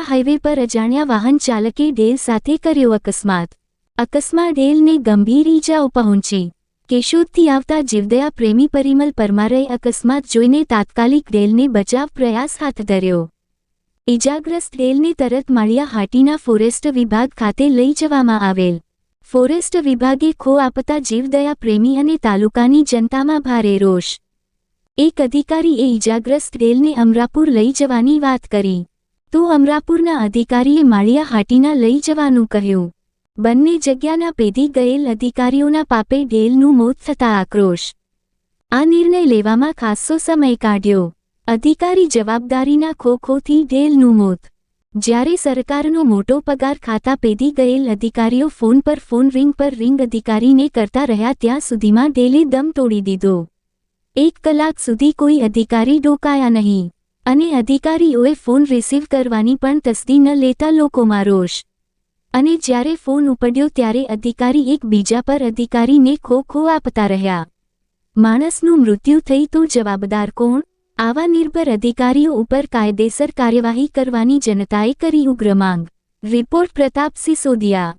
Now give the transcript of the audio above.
Highway પર અજાણ્યા વાહન ચાલકે ઢેલ સાથે કર્યો અકસ્માત. અકસ્માત ઢેલને ગંભીર ઈજાઓ પહોંચી. કેશોદથી આવતા જીવદયા પ્રેમી પરિમલ પરમારે અકસ્માત જોઈને તાત્કાલિક ઢેલને બચાવ પ્રયાસ હાથ ધર્યો. ઈજાગ્રસ્ત ઢેલને તરત માળિયા હાટીના ફોરેસ્ટ વિભાગ ખાતે લઈ જવામાં આવેલ. ફોરેસ્ટ વિભાગે ખો આપતા જીવદયા પ્રેમી અને તાલુકાની જનતામાં ભારે રોષ. એક અધિકારીએ ઈજાગ્રસ્ત ઢેલને અમરાપુર લઈ જવાની વાત કરી. તો અમરાપુરના અધિકારીએ માળિયા હાટીના લઈ જવાનું કહ્યું. બંને જગ્યાના પેધી ગયેલ અધિકારીઓના પાપે ઢેલનું મોત થતા આક્રોશ. આ નિર્ણય લેવામાં ખાસ્સો સમય કાઢ્યો. અધિકારી જવાબદારીના ખોખોથી ઢેલનું મોત. જ્યારે સરકારનો મોટો પગાર ખાતા પેધી ગયેલ અધિકારીઓ ફોન પર ફોન રિંગ પર રિંગ અધિકારીને કરતા રહ્યા ત્યાં સુધીમાં ઢેલે દમ તોડી દીધો. એક કલાક સુધી કોઈ અધિકારી ડોકાયા નહીં. અને અધિકારીઓએ ફોન રિસીવ કરવાની પણ તસ્દી ન લેતા લોકોમાં રોષ. અને જ્યારે ફોન ઉપડ્યો ત્યારે અધિકારી એક બીજા પર અધિકારીને ખો ખો આપતા રહ્યા. માણસનું મૃત્યુ થઈ તો જવાબદાર કોણ? આવા નિર્ભર અધિકારીઓ ઉપર કાયદેસર કાર્યવાહી કરવાની જનતાએ કરી ઉગ્ર માંગ. રિપોર્ટ પ્રતાપ સિસોદિયા